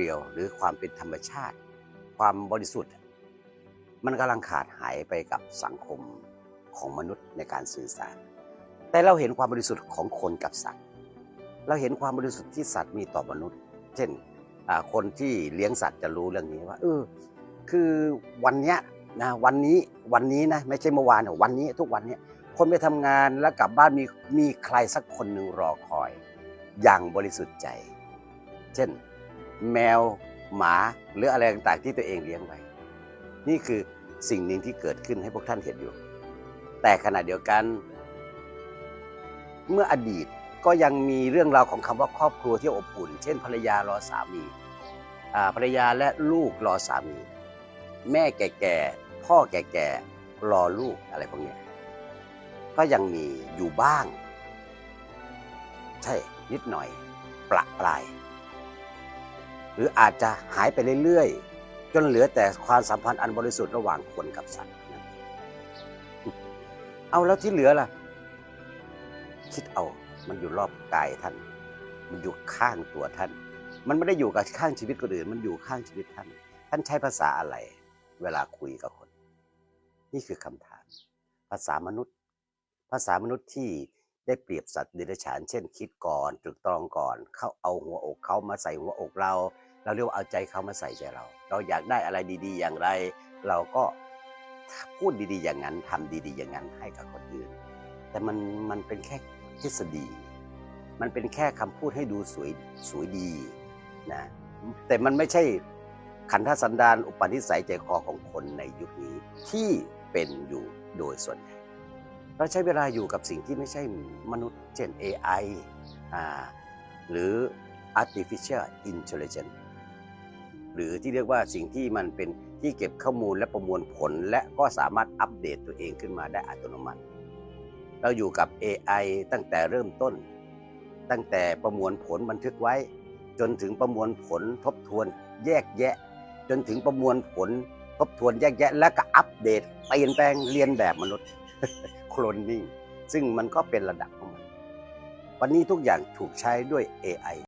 เรียวหรือความเป็นธรรมชาติ ความบริสุทธิ์ มันกำลังขาดหายไปกับสังคมของมนุษย์ในการสื่อสาร แต่เราเห็นความบริสุทธิ์ของคนกับสัตว์ เราเห็นความบริสุทธิ์ที่สัตว์มีต่อมนุษย์ เช่นคนที่เลี้ยงสัตว์จะรู้เรื่องนี้ว่าเออคือวันเนี้ยนะวันนี้วันนี้นะไม่ใช่เมื่อวานวันนี้ทุกวันเนี้ยคนไปทำงานแล้วกลับบ้านมีมีใครสักคนหนึ่งรอคอย อย่างบริสุทธิ์ใจ เช่น แมวหมาหรืออะไรต่างๆที่ตัวเองเลี้ยงไว้ นี่คือสิ่งหนึ่งที่เกิดขึ้นให้พวกท่านเห็นอยู่ แต่ขณะเดียวกัน เมื่ออดีตก็ยังมีเรื่องราวของคำว่าครอบครัวที่อบอุ่น เช่น ภรรยารอสามีภรรยาและลูกรอสามี แม่แก่ๆพ่อแก่ๆรอลูกอะไรพวกนี้ก็ยังมีอยู่บ้าง ใช่นิดหน่อย ประปราย หรืออาจจะหายไปเรื่อยๆ จนเหลือแต่ความสัมพันธ์อันบริสุทธิ์ระหว่างคนกับสัตว์เองเอาแล้วที่เหลือล่ะ คิดเอา มันอยู่รอบกายท่าน มันอยู่ข้างตัวท่าน มันไม่ได้อยู่กับข้างชีวิตคนอื่น มันอยู่ข้างชีวิตท่าน ท่านใช้ภาษาอะไร เวลาคุยกับคน นี่คือคำถาม ภาษามนุษย์ ภาษามนุษย์ที่ ได้เปรียบสัตว์เดรัจฉานเช่นคิดก่อนตรึกตรองก่อน เขาเอาหัวอกเขามาใส่หัวอกเรา เราเรียกว่าเอาใจเขามาใส่ใจเรา เราอยากได้อะไรดีๆ อย่างไร เราก็พูดดีๆ อย่างนั้นทำดีๆ อย่างนั้นให้กับคนอื่น แต่มันมันเป็นแค่ทฤษฎี มันเป็นแค่คำพูดให้ดูสวยสวยดีนะแต่มันไม่ใช่ขันธสันดานอุปนิสัยใจคอของคนในยุคนี้ที่เป็นอยู่โดยส่วนใหญ่ เราใช้เวลาอยู่กับสิ่งที่ไม่ใช่มนุษย์ เช่น AI หรือ artificial intelligence หรือที่เรียกว่าสิ่งที่มันเป็นที่เก็บข้อมูลและประมวลผล และก็สามารถอัปเดตตัวเองขึ้นมาได้อัตโนมัติ เราอยู่กับ AI ตั้งแต่เริ่มต้น ตั้งแต่ประมวลผลบันทึกไว้ จนถึงประมวลผลทบทวนแยกแยะ จนถึงประมวลผลทบทวนแยกแยะ และก็อัปเดตเปลี่ยนแปลงเรียนแบบมนุษย์ โคลนนิ่งซึ่งมันก็เป็นระดับของมันวันนี้ทุกอย่างถูกใช้ด้วย AI